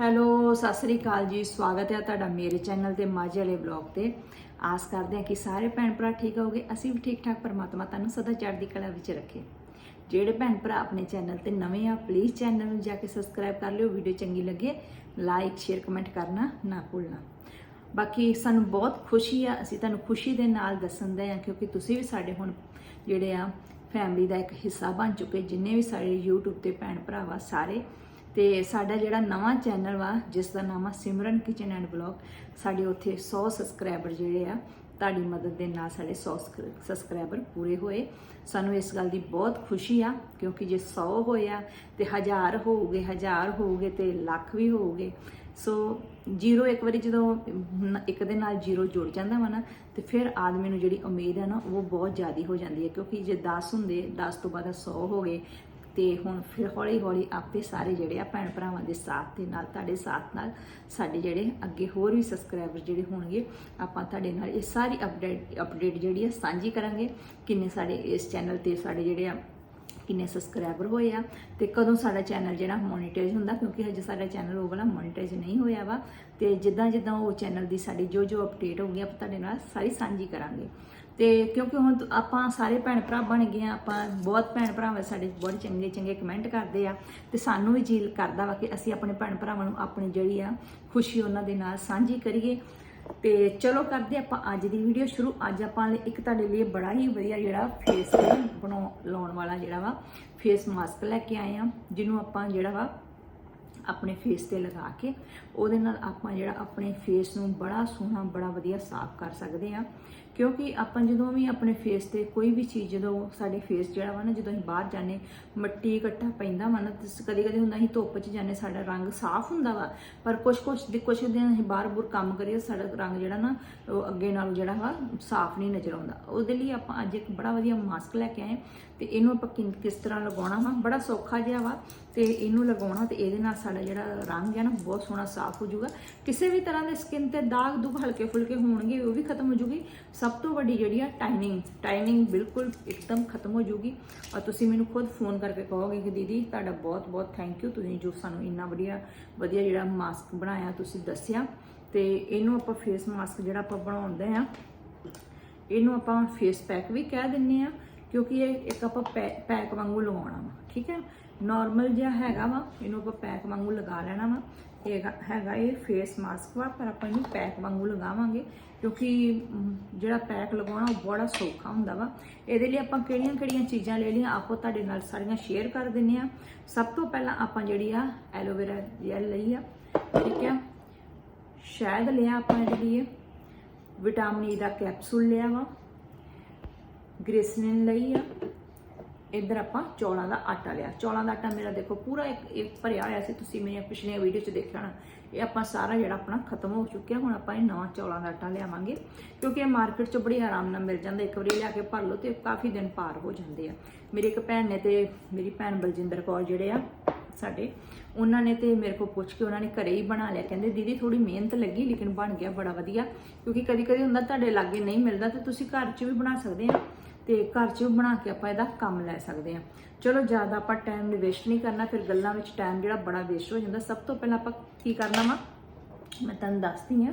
Hello, Sat Sri ਅਕਾਲ ਜੀ। ਸਵਾਗਤ ਹੈ ਤੁਹਾਡਾ ਮੇਰੇ ਚੈਨਲ ਤੇ ਮਾਝੇ ਵਾਲੇ ਬਲੌਗ ਤੇ। ਆਸ ਕਰਦੇ ਹਾਂ ਕਿ ਸਾਰੇ ਭੈਣ ਭਰਾ ਠੀਕ ਹੋਗੇ ਅਸੀਂ ਵੀ ਠੀਕ ਠਾਕ, ਪਰਮਾਤਮਾ ਤੁਹਾਨੂੰ ਸਦਾ ਚੜ੍ਹਦੀ ਕਲਾ ਵਿੱਚ ਰੱਖੇ। ਜਿਹੜੇ ਭੈਣ ਭਰਾ ਆਪਣੇ ਚੈਨਲ ਤੇ ਨਵੇਂ ਆ ਪਲੀਜ਼ ਚੈਨਲ ਨੂੰ ਜਾ ਕੇ ਸਬਸਕ੍ਰਾਈਬ ਕਰ ਲਿਓ। ਵੀਡੀਓ ਚੰਗੀ ਲੱਗੇ ਲਾਈਕ ਸ਼ੇਅਰ ਕਮੈਂਟ ਕਰਨਾ ਨਾ ਭੁੱਲਣਾ। ਬਾਕੀ ਸਾਨੂੰ ਬਹੁਤ ਖੁਸ਼ੀ ਆ। ਅਸੀਂ ਤੁਹਾਨੂੰ ਖੁਸ਼ੀ ਦੇ ਨਾਲ ਦੱਸਣ ਦੇ ਆ, ਕਿਉਂਕਿ ਤੁਸੀਂ ਵੀ ਸਾਡੇ ਹੁਣ ਜਿਹੜੇ ਆ ਫੈਮਿਲੀ ਦਾ ਇੱਕ ਹਿੱਸਾ ਬਣ ਚੁੱਕੇ, ਜਿੰਨੇ ਵੀ ਸਾਡੇ YouTube ਤੇ ਭੈਣ ਭਰਾ ਵਾ ਸਾਰੇ ਤੇ ਸਾਡਾ ਜਿਹੜਾ ਨਵਾਂ ਚੈਨਲ ਵਾ, ਜਿਸ ਦਾ ਨਾਮ ਆ ਸਿਮਰਨ ਕਿਚਨ ਐਂਡ ਬਲੌਗ ਸਾਡੇ ਉੱਥੇ 100 ਸਬਸਕ੍ਰਾਈਬਰ ਜਿਹੜੇ ਆ, ਤੁਹਾਡੀ ਮਦਦ ਦੇ ਨਾਲ ਸਾਡੇ 100 ਸਬਸਕ੍ਰਾਈਬਰ ਪੂਰੇ ਹੋਏ। ਸਾਨੂੰ ਇਸ ਗੱਲ ਦੀ ਬਹੁਤ ਖੁਸ਼ੀ ਆ, ਕਿਉਂਕਿ ਜੇ 100 ਹੋਇਆ ਤੇ ਹਜ਼ਾਰ ਹੋਊਗੇ ਹਜ਼ਾਰ ਹੋਊਗੇ ਤੇ ਲੱਖ ਵੀ ਹੋਊਗੇ। ਸੋ ਜ਼ੀਰੋ ਇੱਕ ਵਾਰੀ ਜਦੋਂ ਇੱਕ ਦੇ ਨਾਲ ਜ਼ੀਰੋ ਜੁੜ ਜਾਂਦਾ ਵਾ ਨਾ, ਤੇ ਫਿਰ ਆਦਮੀ ਨੂੰ ਜਿਹੜੀ ਉਮੀਦ ਹੈ ਨਾ, ਉਹ ਬਹੁਤ ਜ਼ਿਆਦੀ ਹੋ ਜਾਂਦੀ ਹੈ। ਕਿਉਂਕਿ ਜੇ 10 ਹੁੰਦੇ 10 ਤੋਂ ਬਾਅਦ 100 ਹੋ ਗਏ ਤੇ ਹੁਣ ਫਿਰ ਹੌਲੀ ਹੌਲੀ ਆਪੇ ਸਾਰੇ ਜਿਹੜੇ ਆ ਭੈਣ ਭਰਾਵਾਂ ਦੇ ਸਾਥ ਦੇ ਨਾਲ, ਤੁਹਾਡੇ ਸਾਥ ਨਾਲ ਸਾਡੇ ਜਿਹੜੇ ਅੱਗੇ ਹੋਰ ਵੀ ਸਬਸਕ੍ਰਾਈਬਰ ਜਿਹੜੇ ਹੋਣਗੇ, ਆਪਾਂ ਤੁਹਾਡੇ ਨਾਲ ਇਹ ਸਾਰੀ ਅਪਡੇਟ ਅਪਡੇਟ ਜਿਹੜੀ ਆ ਸਾਂਝੀ ਕਰਾਂਗੇ ਕਿੰਨੇ ਸਾਡੇ ਇਸ ਚੈਨਲ ਤੇ ਸਾਡੇ ਜਿਹੜੇ ਆ ਕਿੰਨੇ ਸਬਸਕ੍ਰਾਈਬਰ ਹੋਏ ਆ ਤੇ ਕਦੋਂ ਸਾਡਾ ਚੈਨਲ ਜਿਹੜਾ ਮੋਨੀਟਾਈਜ਼ ਹੁੰਦਾ, ਕਿਉਂਕਿ ਹਜੇ ਸਾਡਾ ਚੈਨਲ ਉਹ ਵਾਲਾ ਮੋਨੀਟਾਈਜ਼ ਨਹੀਂ ਹੋਇਆ ਵਾ ਤੇ ਜਿੱਦਾਂ ਜਿੱਦਾਂ ਉਹ ਚੈਨਲ ਦੀ ਸਾਡੀ ਜੋ ਜੋ ਅਪਡੇਟ ਹੋਊਗੀ, ਆਪਾਂ ਤੁਹਾਡੇ ਨਾਲ ਸਾਰੀ ਸਾਂਝੀ ਕਰਾਂਗੇ। ਤੇ ਕਿਉਂਕਿ ਹੁਣ ਆਪਾਂ ਸਾਰੇ ਭੈਣ ਭਰਾ ਬਣ ਗਏ ਆ ਆਪਾਂ ਬਹੁਤ ਭੈਣ ਭਰਾਵਾਂ ਸਾਡੇ ਬਹੁਤ ਚੰਗੇ ਚੰਗੇ ਕਮੈਂਟ ਕਰਦੇ ਆ ਤੇ ਸਾਨੂੰ ਵੀ ਜੀ ਕਰਦਾ ਵਾ ਕਿ ਅਸੀਂ ਆਪਣੇ ਭੈਣ ਭਰਾਵਾਂ ਨੂੰ ਆਪਣੀ ਜਿਹੜੀ ਆ ਖੁਸ਼ੀ ਉਹਨਾਂ ਦੇ ਨਾਲ ਸਾਂਝੀ ਕਰੀਏ। ਤੇ ਚਲੋ ਕਰਦੇ ਆਪਾਂ ਅੱਜ ਦੀ ਵੀਡੀਓ ਸ਼ੁਰੂ। ਅੱਜ ਆਪਾਂ ਲਈ ਇੱਕ ਤੁਹਾਡੇ ਲਈ ਬੜਾ ਹੀ ਵਧੀਆ ਜਿਹੜਾ ਫੇਸ ਬਣਾਉਣ ਲਾਉਣ ਵਾਲਾ ਜਿਹੜਾ ਵਾ ਫੇਸ ਮਾਸਕ ਲੈ ਕੇ ਆਏ ਆ ਜਿਹਨੂੰ ਆਪਾਂ ਜਿਹੜਾ ਵਾ ਆਪਣੇ ਫੇਸ ਤੇ ਲਗਾ ਕੇ ਉਹਦੇ ਨਾਲ ਆਪਾਂ ਜਿਹੜਾ ਆਪਣੇ ਫੇਸ ਨੂੰ ਬੜਾ ਸੋਹਣਾ, ਬੜਾ ਵਧੀਆ ਸਾਫ਼ ਕਰ ਸਕਦੇ ਆ ਕਿਉਂਕਿ ਆਪਾਂ ਜਦੋਂ ਵੀ ਆਪਣੇ ਫੇਸ ਤੇ ਕੋਈ ਵੀ ਚੀਜ਼, ਜਦੋਂ ਸਾਡੇ ਫੇਸ ਜਿਹੜਾ ਵਾ ਨਾ, ਜਦੋਂ ਅਸੀਂ ਬਾਹਰ ਜਾਂਦੇ, ਮੱਟੀ ਇਕੱਠਾ ਪੈਂਦਾ ਵਾ ਨਾ ਕਦੇ ਕਦੇ ਹੁੰਦਾ ਅਸੀਂ ਧੁੱਪ 'ਚ ਜਾਂਦੇ, ਸਾਡਾ ਰੰਗ ਸਾਫ਼ ਹੁੰਦਾ ਵਾ। ਪਰ ਕੁਝ ਕੁਝ ਦੇ ਕੁਝ ਦਿਨ ਅਸੀਂ ਬਾਹਰ ਬੁਰ ਕੰਮ ਕਰੀਏ, ਸਾਡਾ ਰੰਗ ਜਿਹੜਾ ਨਾ, ਉਹ ਅੱਗੇ ਨਾਲੋਂ ਜਿਹੜਾ ਵਾ, ਸਾਫ਼ ਨਹੀਂ ਨਜ਼ਰ ਆਉਂਦਾ। ਉਹਦੇ ਲਈ ਆਪਾਂ ਅੱਜ ਇੱਕ ਬੜਾ ਵਧੀਆ ਮਾਸਕ ਲੈ ਕੇ ਆਏ ਤੇ ਇਹਨੂੰ ਆਪਾਂ ਕਿਨ- ਕਿਸ ਤਰ੍ਹਾਂ ਲਗਾਉਣਾ ਵਾ, ਬੜਾ ਸੌਖਾ ਜਿਹਾ ਵਾ। ਤੇ ਇਹਨੂੰ ਲਗਾਉਣਾ ਤੇ ਇਹਦੇ ਨਾਲ ਸਾਡਾ ਜਿਹੜਾ ਰੰਗ ਹੈ ਨਾ ਬਹੁਤ ਸੋਹਣਾ ਸਾਫ਼ ਹੋ ਜਾਊਗਾ। ਕਿਸੇ ਵੀ ਤਰ੍ਹਾਂ ਦੇ ਸਕਿਨ ਤੇ ਦਾਗ ਦੁਗ ਹਲਕੇ ਫੁਲਕੇ ਹੋਣਗੇ, ਉਹ ਵੀ ਖਤਮ ਹੋ ਜੂਗੀ ਸਭ ਤੋਂ ਵੱਡੀ ਜਿਹੜੀ ਆ ਟਾਈਮਿੰਗ ਟਾਈਮਿੰਗ ਬਿਲਕੁਲ ਇੱਕਦਮ ਖਤਮ ਹੋ ਜੂਗੀ ਔਰ ਤੁਸੀਂ ਮੈਨੂੰ ਖੁਦ ਫੋਨ ਕਰਕੇ ਕਹੋਗੇ ਕਿ ਦੀਦੀ, ਤੁਹਾਡਾ ਬਹੁਤ ਬਹੁਤ ਥੈਂਕ ਯੂ ਤੁਸੀਂ ਜੋ ਸਾਨੂੰ ਇੰਨਾ ਵਧੀਆ ਵਧੀਆ ਜਿਹੜਾ ਮਾਸਕ ਬਣਾਇਆ, ਤੁਸੀਂ ਦੱਸਿਆ। ਤੇ ਇਹਨੂੰ ਆਪਾਂ ਫੇਸ ਮਾਸਕ ਜਿਹੜਾ ਆਪਾਂ ਬਣਾਉਂਦੇ ਆ ਇਹਨੂੰ ਆਪਾਂ ਫੇਸ ਪੈਕ ਵੀ ਕਹਿ ਦਿੰਨੇ ਆ, ਕਿਉਂਕਿ ਇਹ ਇੱਕ ਆਪਾਂ ਪੈ- ਪੈਕ ਵਾਂਗੂ ਲਗਾਉਣਾ ਵਾ, ਠੀਕ ਹੈ? ਨਾਰਮਲ ਜਿਹਾ ਹੈਗਾ ਵਾ, ਇਹਨੂੰ ਆਪਾਂ ਪੈਕ ਵਾਂਗੂ ਲਗਾ ਲੈਣਾ ਵਾ। ਇਹ ਹੈਗਾ- ਹੈਗਾ ਇਹ ਫੇਸ ਮਾਸਕ ਵਾ, ਪਰ ਆਪਾਂ ਇਹਨੂੰ ਪੈਕ ਵਾਂਗੂ ਲਗਾਵਾਂਗੇ, ਕਿਉਂਕਿ ਜਿਹੜਾ ਪੈਕ ਲਗਾਉਣਾ ਉਹ ਬੜਾ ਸੌਖਾ ਹੁੰਦਾ ਵਾ। ਇਹਦੇ ਲਈ ਆਪਾਂ ਕਿਹੜੀਆਂ ਕਿਹੜੀਆਂ ਚੀਜ਼ਾਂ ਲੈ ਲਈਆਂ, ਆਪੋ ਤੁਹਾਡੇ ਨਾਲ ਸਾਰੀਆਂ ਸ਼ੇਅਰ ਕਰ ਦਿੰਨੇ ਆ। ਸਭ ਤੋਂ ਪਹਿਲਾਂ ਆਪਾਂ ਜਿਹੜੀ ਆ ਐਲੋਵੇਰਾ ਜੈਲ ਲਈ ਆ, ਠੀਕ ਆ? ਸ਼ਾਇਦ ਲਿਆ ਆਪਾਂ ਇਹਦੇ ਲਈ। ਵਿਟਾਮਿਨ ਈ e ਦਾ ਕੈਪਸੂਲ ਲਿਆ ਵਾ। ਗ੍ਰਿਸਲਿਨ ਲਈ ਆ। ਇੱਧਰ ਆਪਾਂ ਚੌਲਾਂ ਦਾ ਆਟਾ ਲਿਆ। ਚੌਲਾਂ ਦਾ ਆਟਾ ਮੇਰਾ ਦੇਖੋ ਪੂਰਾ ਇੱਕ ਇੱਕ ਭਰਿਆ ਹੋਇਆ ਸੀ, ਤੁਸੀਂ ਮੇਰੀਆਂ ਪਿਛਲੀਆਂ ਵੀਡੀਓ 'ਚ ਦੇਖਿਆ ਹੋਣਾ। ਇਹ ਆਪਾਂ ਸਾਰਾ ਜਿਹੜਾ ਆਪਣਾ ਖਤਮ ਹੋ ਚੁੱਕਿਆ, ਹੁਣ ਆਪਾਂ ਇਹ ਨਵਾਂ ਚੌਲਾਂ ਦਾ ਆਟਾ ਲਿਆਵਾਂਗੇ। ਕਿਉਂਕਿ ਇਹ ਮਾਰਕੀਟ 'ਚ ਬੜੀ ਆਰਾਮ ਨਾਲ ਮਿਲ ਜਾਂਦਾ, ਇੱਕ ਵਾਰੀ ਲਿਆ ਕੇ ਭਰ ਲਓ ਤੇ ਕਾਫੀ ਦਿਨ ਪਾਰ ਹੋ ਜਾਂਦੇ ਆ। ਮੇਰੀ ਇੱਕ ਭੈਣ ਨੇ ਤੇ ਮੇਰੀ ਭੈਣ ਬਲਜਿੰਦਰ ਕੌਰ ਜਿਹੜੇ ਆ ਸਾਡੇ, ਉਹਨਾਂ ਨੇ ਤੇ ਮੇਰੇ ਕੋਲ ਪੁੱਛ ਕੇ ਉਹਨਾਂ ਨੇ ਘਰੇ ਹੀ ਬਣਾ ਲਿਆ। ਕਹਿੰਦੇ, ਦੀਦੀ ਥੋੜੀ ਮਿਹਨਤ ਲੱਗੀ, ਲੇਕਿਨ ਬਣ ਗਿਆ ਬੜਾ ਵਧੀਆ। ਕਿਉਂਕਿ ਕਦੀ ਕਦੀ ਹੁੰਦਾ ਤੁਹਾਡੇ ਲਾਗੇ ਨਹੀਂ ਮਿਲਦਾ ਤੇ ਤੁਸੀਂ ਘਰ 'ਚ ਵੀ ਬਣਾ ਸਕਦੇ ਆ। ਤੇ ਘਰ 'ਚ ਬਣਾ ਕੇ ਆਪਾਂ ਇਹਦਾ ਕੰਮ ਲੈ ਸਕਦੇ ਆ ਚਲੋ, ਜ਼ਿਆਦਾ ਆਪਾਂ ਟਾਈਮ ਵੇਸਟ ਨਹੀਂ ਕਰਨਾ, ਫਿਰ ਗੱਲਾਂ ਵਿੱਚ ਟਾਈਮ ਜਿਹੜਾ ਬੜਾ ਵੇਸਟ ਹੋ ਜਾਂਦਾ। ਸਭ ਤੋਂ ਪਹਿਲਾਂ ਆਪਾਂ ਕੀ ਕਰਨਾ ਵਾ? ਮੈਂ ਤੁਹਾਨੂੰ ਦੱਸਦੀ ਆ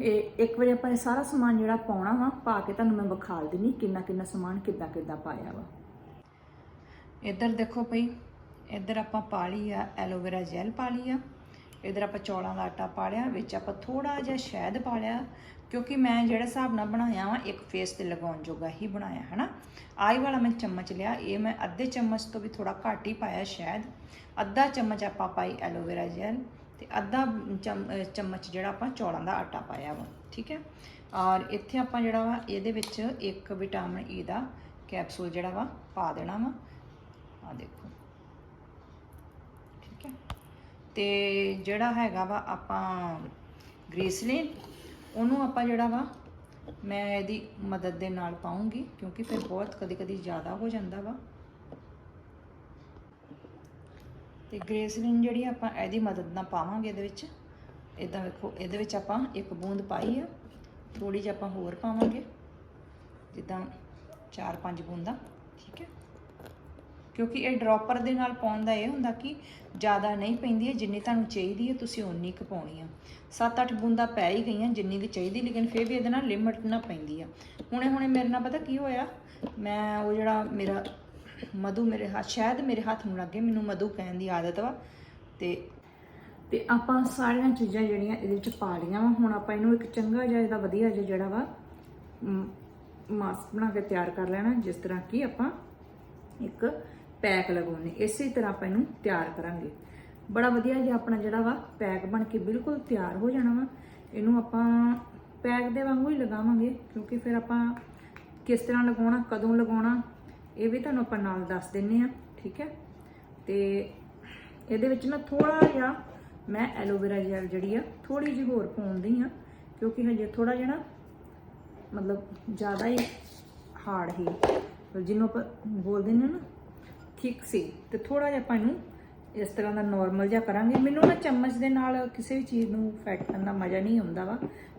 ਇਹ ਇੱਕ ਵਾਰੀ ਆਪਾਂ ਇਹ ਸਾਰਾ ਸਮਾਨ ਜਿਹੜਾ ਪਾਉਣਾ ਵਾ, ਪਾ ਕੇ ਤੁਹਾਨੂੰ ਮੈਂ ਵਿਖਾਲ ਦਿੰਨੀ ਕਿੰਨਾ ਕਿੰਨਾ ਸਮਾਨ ਕਿੱਦਾਂ ਕਿੱਦਾਂ ਪਾਇਆ ਵਾ। ਇੱਧਰ ਦੇਖੋ ਭਈ ਇੱਧਰ ਆਪਾਂ ਪਾ ਲਈ ਆ ਐਲੋਵੇਰਾ ਜੈਲ ਪਾ ਲਈ ਆ। ਇੱਧਰ ਆਪਾਂ ਚੌਲਾਂ ਦਾ ਆਟਾ ਪਾ ਲਿਆ, ਵਿੱਚ ਆਪਾਂ ਥੋੜਾ ਜਿਹਾ ਸ਼ਹਿਦ ਪਾ ਲਿਆ। ਕਿਉਂਕਿ ਮੈਂ ਜਿਹੜੇ ਹਿਸਾਬ ਨਾਲ ਬਣਾਇਆ ਵਾ, ਇੱਕ ਫੇਸ ਤੇ ਲਗਾਉਣ ਜੋਗਾ ਹੀ ਬਣਾਇਆ, ਹਨਾ? ਆਈ ਵਾਲਾ ਮੈਂ ਚਮਚ ਲਿਆ, ਇਹ ਮੈਂ ਅੱਧੇ ਚਮਚ ਤੋਂ ਵੀ ਥੋੜਾ ਘੱਟ ਹੀ ਪਾਇਆ ਸ਼ਾਇਦ। ਅੱਧਾ ਚਮਚ ਆਪਾਂ ਪਾਈ ਐਲੋਵੇਰਾ ਜੈਲ ਤੇ ਅੱਧਾ ਚਮ- ਚਮਚ ਜਿਹੜਾ ਆਪਾਂ ਚੌਲਾਂ ਦਾ ਆਟਾ ਪਾਇਆ ਵਾ, ਠੀਕ ਹੈ? ਔਰ ਇੱਥੇ ਆਪਾਂ ਜਿਹੜਾ ਵਾ, ਇਹਦੇ ਵਿੱਚ ਇੱਕ ਵਿਟਾਮਿਨ ਈ e ਦਾ ਕੈਪਸੂਲ ਜਿਹੜਾ ਵਾ, ਪਾ ਦੇਣਾ ਵਾ। ਆ ਦੇਖੋ। ਠੀਕ ਹੈ? ਤੇ ਜਿਹੜਾ ਹੈਗਾ ਵਾ ਆਪਾਂ ਗ੍ਰੀਸਲਿਨ ਉਹਨੂੰ ਆਪਾਂ ਜਿਹੜਾ ਵਾ, ਮੈਂ ਇਹਦੀ ਮਦਦ ਦੇ ਨਾਲ ਪਾਉਂਗੀ, ਕਿਉਂਕਿ ਫਿਰ ਬਹੁਤ ਕਦੀ ਕਦੀ ਜ਼ਿਆਦਾ ਹੋ ਜਾਂਦਾ ਵਾ। ਤੇ ਗ੍ਰੇਸਲਿਨ ਜਿਹੜੀ ਆਪਾਂ ਇਹਦੀ ਮਦਦ ਨਾਲ ਪਾਵਾਂਗੇ ਇਹਦੇ ਵਿੱਚ ਇਦਾਂ ਵੇਖੋ, ਇਹਦੇ ਵਿੱਚ ਆਪਾਂ ਇੱਕ ਬੂੰਦ ਪਾਈ ਆ ਥੋੜੀ ਜਿਹੀ ਆਪਾਂ ਹੋਰ ਪਾਵਾਂਗੇ, ਜਿੱਦਾਂ 4-5 ਬੂੰਦਾਂ, ਠੀਕ ਹੈ। ਕਿਉਂਕਿ ਇਹ ਡ੍ਰੌਪਰ ਦੇ ਨਾਲ ਪਾਉਣ ਦਾ ਇਹ ਹੁੰਦਾ ਕਿ ਜ਼ਿਆਦਾ ਨਹੀਂ ਪੈਂਦੀ ਹੈ, ਜਿੰਨੀ ਤੁਹਾਨੂੰ ਚਾਹੀਦੀ ਹੈ ਤੁਸੀਂ ਉਨੀ ਕੁ ਪਾਉਣੀ ਆ। 7-8 ਬੂੰਦਾਂ ਪੈ ਹੀ ਗਈਆਂ ਜਿੰਨੀ ਕੁ ਚਾਹੀਦੀ, ਲੇਕਿਨ ਫਿਰ ਵੀ ਇਹਦੇ ਨਾਲ ਲਿਮਟ ਨਾ ਪੈਂਦੀ ਆ। ਹੁਣੇ ਹੁਣੇ ਮੇਰੇ ਨਾਲ ਪਤਾ ਕੀ ਹੋਇਆ? ਮੈਂ ਉਹ ਜਿਹੜਾ ਮੇਰਾ ਮਧੂ ਮੇਰੇ ਹੱਥ ਸ਼ਾਇਦ ਮੇਰੇ ਹੱਥ ਨੂੰ ਲੱਗੇ, ਮੈਨੂੰ ਮਧੂ ਕਹਿਣ ਦੀ ਆਦਤ ਵਾ। ਤੇ ਤੇ ਆਪਾਂ ਸਾਰੀਆਂ ਚੀਜ਼ਾਂ ਜਿਹੜੀਆਂ ਇਹਦੇ ਵਿੱਚ ਪਾ ਲਈਆਂ ਵਾ। ਹੁਣ ਆਪਾਂ ਇਹਨੂੰ ਇੱਕ ਚੰਗਾ ਜਿਹਾ ਇਹਦਾ ਵਧੀਆ ਜਿਹਾ ਜਿਹੜਾ ਵਾ ਮਾਸਕ ਬਣਾ ਕੇ ਤਿਆਰ ਕਰ ਲੈਣਾ, ਜਿਸ ਤਰ੍ਹਾਂ ਕਿ ਆਪਾਂ ਇੱਕ ਪੈਕ ਲਗਾਉਣੇ, ਇਸੇ ਤਰ੍ਹਾਂ ਆਪਾਂ ਇਹਨੂੰ ਤਿਆਰ ਕਰਾਂਗੇ। ਬੜਾ ਵਧੀਆ ਜਿਹਾ ਆਪਣਾ ਜਿਹੜਾ ਵਾ, ਪੈਕ ਬਣ ਕੇ ਬਿਲਕੁਲ ਤਿਆਰ ਹੋ ਜਾਣਾ ਵਾ। ਇਹਨੂੰ ਆਪਾਂ ਪੈਕ ਦੇ ਵਾਂਗੂ ਹੀ ਲਗਾਵਾਂਗੇ, ਕਿਉਂਕਿ ਫਿਰ ਆਪਾਂ ਕਿਸ ਤਰ੍ਹਾਂ ਲਗਾਉਣਾ, ਕਦੋਂ ਲਗਾਉਣਾ, ਇਹ ਵੀ ਤੁਹਾਨੂੰ ਆਪਾਂ ਨਾਲ ਦੱਸ ਦਿੰਨੇ ਆ, ਠੀਕ ਹੈ? ਤੇ ਇਹਦੇ ਵਿੱਚ ਨਾ ਥੋੜਾ ਜਿਹਾ ਮੈਂ ਐਲੋਵੇਰਾ ਜੈਲ ਜਿਹੜੀ ਆ ਥੋੜੀ ਜਿਹੀ ਹੋਰ ਪਾਉਂਦੀ ਆ, ਕਿਉਂਕਿ ਹਜੇ ਥੋੜਾ ਜਿਹਾ ਨਾ ਮਤਲਬ ਜ਼ਿਆਦਾ ਹੀ ਹਾਰਡ ਹੀ ਜਿਹਨੂੰ ਆਪਾਂ ਬੋਲਦੇ ਨੇ ਨਾ ਠੀਕ ਸੀ। ਤੇ ਥੋੜਾ ਜਿਹਾ ਆਪਾਂ ਇਹਨੂੰ ਇਸ ਤਰ੍ਹਾਂ ਦਾ ਨਾਰਮਲ ਜਿਹਾ ਕਰਾਂਗੇ। ਮੈਨੂੰ ਨਾ ਚਮਚ ਦੇ ਨਾਲ ਕਿਸੇ ਵੀ ਚੀਜ਼ ਨੂੰ ਫੈਟ ਕਰਨ ਦਾ ਮਜ਼ਾ ਨਹੀਂ ਆਉਂਦਾ ਵਾ।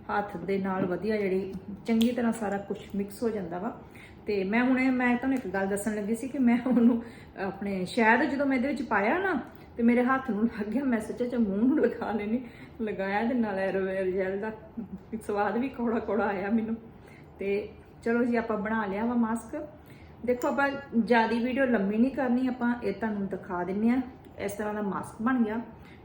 ਹੱਥ ਦੇ ਨਾਲ ਵਧੀਆ ਜਿਹੜੀ ਚੰਗੀ ਤਰ੍ਹਾਂ ਸਾਰਾ ਕੁਝ ਮਿਕਸ ਹੋ ਜਾਂਦਾ ਵਾ। ਤੇ ਮੈਂ ਹੁਣੇ ਮੈਂ ਤੁਹਾਨੂੰ ਇੱਕ ਗੱਲ ਦੱਸਣ ਲੱਗੀ ਸੀ ਕਿ ਮੈਂ ਉਹਨੂੰ ਆਪਣੇ ਸ਼ਾਇਦ ਜਦੋਂ ਮੈਂ ਇਹਦੇ ਵਿੱਚ ਪਾਇਆ ਨਾ, ਤੇ ਮੇਰੇ ਹੱਥ ਨੂੰ ਲੱਗ ਗਿਆ। ਮੈਂ ਸੱਚਾ ਚ ਮੂੰਹ ਨੂੰ ਲਗਾ ਲੈਣੀ ਲਗਾਇਆ ਤੇ ਨਾਲ ਐਰੋਵੇਰ ਜੈਲ ਦਾ ਸਵਾਦ ਵੀ ਕੋੜਾ ਕੋੜਾ ਆਇਆ ਮੈਨੂੰ। ਤੇ ਚਲੋ ਜੀ, ਆਪਾਂ ਬਣਾ ਲਿਆ ਵਾ ਮਾਸਕ ਦੇਖੋ ਆਪਾਂ ਜਿਆਦੀ ਵੀਡੀਓ ਲੰਮੀ ਨਹੀਂ ਕਰਨੀ, ਆਪਾਂ ਇਹ ਤੁਹਾਨੂੰ ਦਿਖਾ ਦਿੰਨੇ ਆ। ਇਸ ਤਰ੍ਹਾਂ ਦਾ ਮਾਸਕ ਬਣ ਗਿਆ।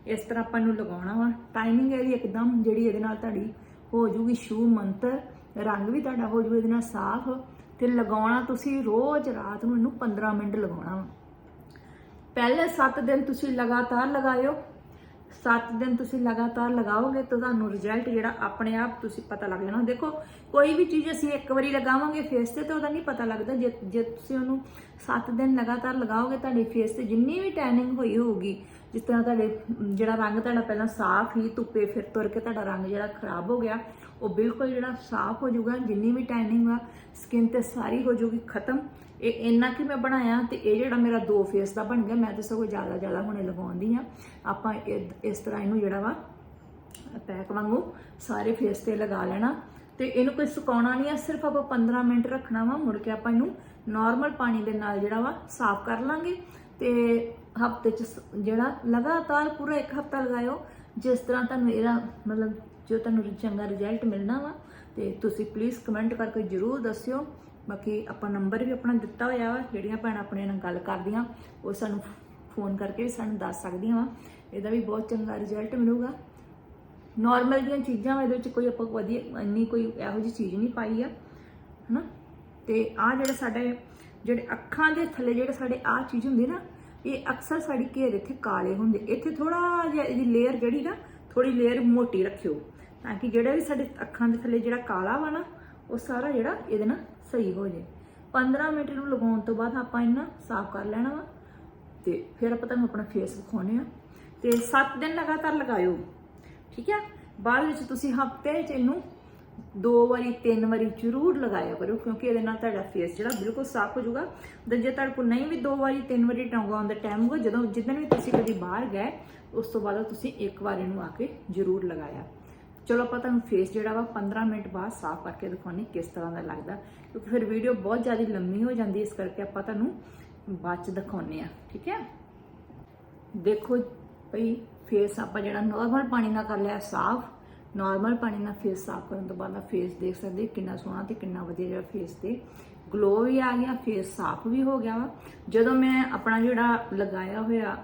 ਇਸ ਤਰ੍ਹਾਂ ਆਪਾਂ ਨੂੰ ਲਗਾਉਣਾ ਵਾ। ਟਾਈਮਿੰਗ ਇਹਦੀ ਇੱਕਦਮ ਜਿਹੜੀ ਇਹਦੇ ਨਾਲ ਤੁਹਾਡੀ ਹੋ ਜੂਗੀ ਸ਼ੂ ਮੰਤਰ। ਰੰਗ ਵੀ ਤੁਹਾਡਾ ਹੋ ਜੂ ਇਹਦੇ ਨਾਲ ਸਾਫ਼। ਤੇ ਲਗਾਉਣਾ ਤੁਸੀਂ ਰੋਜ਼ ਰਾਤ ਨੂੰ ਇਹਨੂੰ 15 ਮਿੰਟ ਲਗਾਉਣਾ ਵਾ। ਪਹਿਲੇ 7 ਦਿਨ ਤੁਸੀਂ ਲਗਾਤਾਰ ਲਗਾਇਓ। 7 ਦਿਨ ਤੁਸੀਂ ਲਗਾਤਾਰ ਲਗਾਓਗੇ ਤਾਂ ਤੁਹਾਨੂੰ ਰਿਜ਼ਲਟ ਜਿਹੜਾ ਆਪਣੇ ਆਪ ਤੁਸੀਂ ਪਤਾ ਲੱਗ ਜਾਣਾ। ਦੇਖੋ, ਕੋਈ ਵੀ ਚੀਜ਼ ਅਸੀਂ ਇੱਕ ਵਾਰੀ ਲਗਾਵਾਂਗੇ ਫੇਸ ਤੇ ਤਾਂ ਉਹਦਾ ਨਹੀਂ ਪਤਾ ਲੱਗਦਾ। ਜੇ ਜੇ ਤੁਸੀਂ ਉਹਨੂੰ 7 ਦਿਨ ਲਗਾਤਾਰ ਲਗਾਓਗੇ, ਤੁਹਾਡੇ ਫੇਸ ਤੇ ਜਿੰਨੀ ਵੀ ਟੈਨਿੰਗ ਹੋਈ ਹੋਊਗੀ, ਜਿਸ ਤਰ੍ਹਾਂ ਤੁਹਾਡੇ ਜਿਹੜਾ ਰੰਗ ਤੁਹਾਡਾ ਪਹਿਲਾਂ ਸਾਫ਼ ਹੀ ਧੁੱਪੇ ਫਿਰ ਤੁਰ ਕੇ ਤੁਹਾਡਾ ਰੰਗ ਜਿਹੜਾ ਖਰਾਬ ਹੋ ਗਿਆ, ਉਹ ਬਿਲਕੁਲ ਜਿਹੜਾ ਸਾਫ਼ ਹੋ ਜਾਊਗਾ, ਜਿੰਨੀ ਵੀ ਟੈਨਿੰਗ ਆ ਸਕਿਨ ਤੇ ਸਾਰੀ ਹੋ ਜਾਊਗੀ ਖਤਮ। ਇਹ ਇੰਨਾ ਕਿ ਮੈਂ ਬਣਾਇਆ ਤੇ ਇਹ ਜਿਹੜਾ ਮੇਰਾ ਦੋ ਫੇਸ ਦਾ ਬਣ ਗਿਆ, ਮੈਂ ਤਾਂ ਸਗੋਂ ਜ਼ਿਆਦਾ ਜ਼ਿਆਦਾ ਹੁਣੇ ਲਗਾਉਂਦੀ ਆ ਆਪਾਂ ਇਹ- ਇਸ ਤਰ੍ਹਾਂ ਇਹਨੂੰ ਜਿਹੜਾ ਵਾ, ਪੈਕ ਵਾਂਗੂ ਸਾਰੇ ਫੇਸ ਤੇ ਲਗਾ ਲੈਣਾ। ਤੇ ਇਹਨੂੰ ਕੋਈ ਸੁਕਾਉਣਾ ਨਹੀਂ ਆ, ਸਿਰਫ ਆਪਾਂ 15 ਮਿੰਟ ਰੱਖਣਾ ਵਾ, ਮੁੜ ਕੇ ਆਪਾਂ ਇਹਨੂੰ ਨਾਰਮਲ ਪਾਣੀ ਦੇ ਨਾਲ ਜਿਹੜਾ ਵਾ, ਸਾਫ਼ ਕਰ ਲਾਂਗੇ। ਤੇ ਹਫ਼ਤੇ ਚ ਸ- ਜਿਹੜਾ ਲਗਾਤਾਰ ਪੂਰਾ ਇੱਕ ਹਫਤਾ ਲਗਾਇਓ, ਜਿਸ ਤਰ੍ਹਾਂ ਤੁਹਾਨੂੰ ਇਹਦਾ ਮਤਲਬ ਜੋ ਤੁਹਾਨੂੰ ਚੰਗਾ ਰਿਜ਼ਲਟ ਮਿਲਣਾ ਵਾ, ਤੇ ਤੁਸੀਂ ਪਲੀਜ਼ ਕਮੈਂਟ ਕਰਕੇ ਜਰੂਰ ਦੱਸਿਓ। ਬਾਕੀ ਆਪਾਂ ਨੰਬਰ ਵੀ ਆਪਣਾ ਦਿੱਤਾ ਹੋਇਆ ਵਾ ਜਿਹੜੀਆਂ ਭੈਣਾਂ ਆਪਣੇ ਨਾਲ ਗੱਲ ਕਰਦੀਆਂ ਉਹ ਸਾਨੂੰ ਫੋਨ ਕਰਕੇ ਵੀ ਸਾਨੂੰ ਦੱਸ ਸਕਦੀਆਂ ਵਾ। ਇਹਦਾ ਵੀ ਬਹੁਤ ਚੰਗਾ ਰਿਜ਼ਲਟ ਮਿਲੂਗਾ। ਨਾਰਮਲ ਦੀਆਂ ਚੀਜ਼ਾਂ ਵਾ, ਇਹਦੇ ਵਿੱਚ ਕੋਈ ਆਪਾਂ ਵਧੀਆ ਇੰਨੀ ਕੋਈ ਇਹੋ ਜਿਹੀ ਚੀਜ਼ ਨਹੀਂ ਪਾਈ ਆ ਹਨਾ? ਤੇ ਆ ਜਿਹੜੇ ਸਾਡੇ ਜਿਹੜੇ ਅੱਖਾਂ ਦੇ ਥੱਲੇ ਜਿਹੜੇ ਸਾਡੇ ਆ ਚੀਜ਼ ਹੁੰਦੀ ਨਾ ਇਹ ਅਕਸਰ ਸਾਡੀ ਘੇਰ ਇੱਥੇ ਕਾਲੇ ਹੁੰਦੇ। ਇੱਥੇ ਥੋੜਾ ਜਿਹਾ ਇਹਦੀ ਲੇਅਰ ਜਿਹੜੀ ਨਾ ਥੋੜੀ ਲੇਅਰ ਮੋਟੀ ਰੱਖਿਓ। ਤਾਂ ਕਿ ਜਿਹੜਾ ਵੀ ਸਾਡੇ ਅੱਖਾਂ ਦੇ ਥੱਲੇ ਜਿਹੜਾ ਕਾਲਾ ਵਾ ਨਾ ਉਹ ਸਾਰਾ ਜਿਹੜਾ ਇਹਦੇ ਨਾਲ ਸਹੀ ਹੋ ਜਾਏ 15 ਮਿੰਟ ਨੂੰ ਲਗਾਉਣ ਤੋਂ ਬਾਅਦ ਆਪਾਂ ਇਹਨਾਂ ਸਾਫ਼ ਕਰ ਲੈਣਾ ਵਾ। ਤੇ ਫਿਰ ਆਪਾਂ ਤੁਹਾਨੂੰ ਆਪਣਾ ਫੇਸ ਵਿਖਾਉਣੇ ਆ। ਤੇ 7 ਦਿਨ ਲਗਾਤਾਰ ਲਗਾਇਓ। ਠੀਕ ਹੈ ਬਾਅਦ ਵਿੱਚ ਤੁਸੀਂ ਹਫ਼ਤੇ 'ਚ ਇਹਨੂੰ ਦੋ ਵਾਰੀ, ਤਿੰਨ ਵਾਰੀ ਜ਼ਰੂਰ ਲਗਾਇਆ ਕਰੋ ਕਿਉਂਕਿ ਇਹਦੇ ਨਾਲ ਤੁਹਾਡਾ ਫੇਸ ਜਿਹੜਾ ਬਿਲਕੁਲ ਸਾਫ਼ ਹੋ ਜਾਊਗਾ। ਤੇ ਜੇ ਤੁਹਾਡੇ ਕੋਲ ਨਹੀਂ ਵੀ ਦੋ ਵਾਰੀ, ਤਿੰਨ ਵਾਰੀ ਟੰਗਾਉਣ ਦਾ ਟਾਈਮ ਹੋਊਗਾ, ਜਦੋਂ ਜਿੱਦਣ ਵੀ ਤੁਸੀਂ ਕਦੀ ਬਾਹਰ ਗਏ, ਉਸ ਤੋਂ ਬਾਅਦ ਤੁਸੀਂ ਇੱਕ ਵਾਰ ਇਹਨੂੰ ਆ ਕੇ ਜ਼ਰੂਰ ਲਗਾਇਆ। ਚਲੋ ਆਪਾਂ ਤੁਹਾਨੂੰ ਫੇਸ ਜਿਹੜਾ ਵਾ 15 ਮਿੰਟ ਬਾਅਦ ਸਾਫ਼ ਕਰਕੇ ਦਿਖਾਉਣੀ ਕਿਸ ਤਰ੍ਹਾਂ ਦਾ ਲੱਗਦਾ। ਕਿਉਂਕਿ ਫਿਰ ਵੀਡੀਓ ਬਹੁਤ ਜ਼ਿਆਦਾ ਲੰਮੀ ਹੋ ਜਾਂਦੀ ਇਸ ਕਰਕੇ ਆਪਾਂ ਤੁਹਾਨੂੰ ਬਾਅਦ ਚ ਦਿਖਾਉਨੇ ਆ, ਠੀਕ ਹੈ? ਦੇਖੋ ਭਈ ਫੇਸ ਆਪਾਂ ਜਿਹੜਾ ਨਾਰਮਲ ਪਾਣੀ ਨਾਲ ਕਰ ਲਿਆ ਸਾਫ਼ ਨਾਰਮਲ ਪਾਣੀ ਨਾਲ ਫੇਸ ਸਾਫ਼ ਕਰਨ ਤੋਂ ਬਾਅਦ ਆ ਫੇਸ ਦੇਖ ਸਕਦੇ ਕਿੰਨਾ ਸੋਹਣਾ ਤੇ ਕਿੰਨਾ ਵਧੀਆ ਜਿਹੜਾ ਫੇਸ ਤੇ ਗਲੋ ਵੀ ਆ ਗਿਆ ਫੇਸ ਸਾਫ਼ ਵੀ ਹੋ ਗਿਆ ਵਾ। ਜਦੋਂ ਮੈਂ ਆਪਣਾ ਜਿਹੜਾ ਲਗਾਇਆ ਹੋਇਆ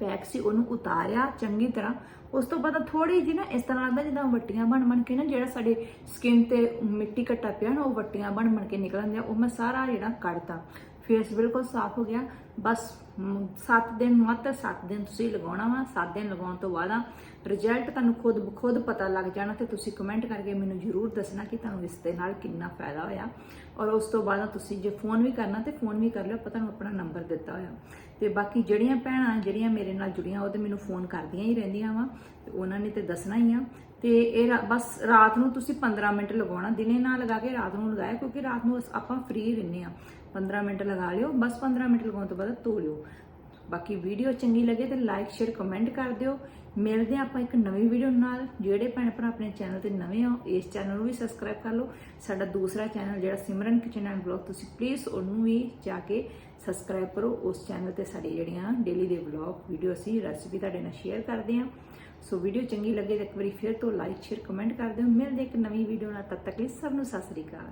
ਪੈਕ ਸੀ, ਉਹਨੂੰ ਉਤਾਰਿਆ ਚੰਗੀ ਤਰ੍ਹਾਂ। ਉਸ ਤੋਂ ਬਾਅਦ ਥੋੜੀ ਜਿਹੀ ਨਾ ਇਸ ਤਰ੍ਹਾਂ ਲੱਗਦਾ ਜਿੱਦਾਂ ਵੱਟੀਆਂ ਬਣ ਬਣ ਕੇ ਨਾ ਜਿਹੜਾ ਸਾਡੇ ਸਕਿਨ ਤੇ ਮਿੱਟੀ ਘੱਟਾ ਪਿਆ ਨਾ, ਉਹ ਵੱਟੀਆਂ ਬਣ ਬਣ ਕੇ ਨਿਕਲਣ ਦਿਆ, ਉਹ ਮੈਂ ਸਾਰਾ ਜਿਹੜਾ ਕੱਢਤਾ। ਫੇਸ ਬਿਲਕੁਲ ਸਾਫ਼ ਹੋ ਗਿਆ। ਬਸ 7 ਦਿਨ ਮਾਤਰ 7 ਦਿਨ ਤੁਸੀਂ ਲਗਾਉਣਾ ਵਾ 7 ਦਿਨ ਲਗਾਉਣ ਤੋਂ ਬਾਅਦ ਰਿਜ਼ਲਟ ਤੁਹਾਨੂੰ ਖੁਦ ਖੁਦ ਪਤਾ ਲੱਗ ਜਾਣਾ ਤੇ ਤੁਸੀਂ ਕਮੈਂਟ ਕਰਕੇ ਮੈਨੂੰ ਜਰੂਰ ਦੱਸਣਾ ਕਿ ਤੁਹਾਨੂੰ ਇਸ ਦੇ ਨਾਲ ਕਿੰਨਾ ਫਾਇਦਾ ਹੋਇਆ। ਔਰ ਉਸ ਤੋਂ ਬਾਅਦ ਤੁਸੀਂ ਜੇ ਫੋਨ ਵੀ ਕਰਨਾ ਤੇ ਫੋਨ ਵੀ ਕਰ ਲਿਓ ਪਤਾ ਨੂੰ ਆਪਣਾ ਨੰਬਰ ਦਿੱਤਾ ਹੋਇਆ। ਤੇ ਬਾਕੀ ਜਿਹੜੀਆਂ ਭੈਣਾਂ, ਜਿਹੜੀਆਂ ਮੇਰੇ ਨਾਲ ਜੁੜੀਆਂ, ਉਹ ਤੇ ਮੈਨੂੰ ਫੋਨ ਕਰਦੀਆਂ ਹੀ ਰਹਿੰਦੀਆਂ ਵਾ, ਤੇ ਉਹਨਾਂ ਨੇ ਤੇ ਦੱਸਣਾ ਹੀ ਆ। ਤੇ ਇਹ ਰਾ- ਬਸ ਰਾਤ ਨੂੰ ਤੁਸੀਂ 15 ਮਿੰਟ ਲਗਾਉਣਾ, ਦਿਨੇ ਨਾ ਲਗਾ ਕੇ ਰਾਤ ਨੂੰ ਲਗਾਇਆ, ਕਿਉਂਕਿ ਰਾਤ ਨੂੰ ਆਪਾਂ ਫ੍ਰੀ ਰਹਿੰਦੇ ਆ। 15 ਮਿੰਟ ਲਗਾ ਲਿਓ, ਬਸ 15 ਮਿੰਟ ਲਗਾਉਣ ਤੋਂ ਬਾਅਦ ਧੋ ਲਿਓ ਬਾਕੀ ਵੀਡੀਓ ਚੰਗੀ ਲੱਗੇ ਤੇ ਲਾਈਕ ਸ਼ੇਅਰ ਕਮੈਂਟ ਕਰ ਦਿਓ। ਮਿਲਦੇ ਹਾਂ ਆਪਾਂ ਇੱਕ ਨਵੀਂ ਵੀਡੀਓ ਨਾਲ। ਜਿਹੜੇ ਭੈਣ ਭਰਾ ਆਪਣੇ ਚੈਨਲ ਤੇ ਨਵੇਂ ਹੋ, ਇਸ ਚੈਨਲ ਨੂੰ ਵੀ ਸਬਸਕ੍ਰਾਈਬ ਕਰ ਲਓ। ਸਾਡਾ ਦੂਸਰਾ ਚੈਨਲ ਜਿਹੜਾ ਸਿਮਰਨ ਕਿਚਨ ਐਂਡ ਬਲੌਗ ਤੁਸੀਂ ਪਲੀਜ਼ ਉਹਨੂੰ ਵੀ ਜਾ ਕੇ ਸਬਸਕ੍ਰਾਈਬ ਕਰੋ। ਉਸ ਚੈਨਲ ਤੇ ਸਾਡੀ ਜਿਹੜੀਆਂ ਡੇਲੀ ਦੇ ਵਲੌਗ ਵੀਡੀਓ ਅਸੀਂ ਰੈਸਪੀ ਤੁਹਾਡੇ ਨਾਲ ਸ਼ੇਅਰ ਕਰਦੇ ਹਾਂ। ਸੋ ਵੀਡੀਓ ਚੰਗੀ ਲੱਗੇ ਤਾਂ ਇੱਕ ਵਾਰੀ ਫਿਰ ਤੋਂ ਲਾਈਕ ਸ਼ੇਅਰ ਕਮੈਂਟ ਕਰ ਦਿਓ। ਮਿਲਦੇ ਇੱਕ ਨਵੀਂ ਵੀਡੀਓ ਨਾਲ। ਤਦ ਤੱਕ ਲਈ ਸਭ ਨੂੰ ਸਤਿ ਸ੍ਰੀ ਅਕਾਲ।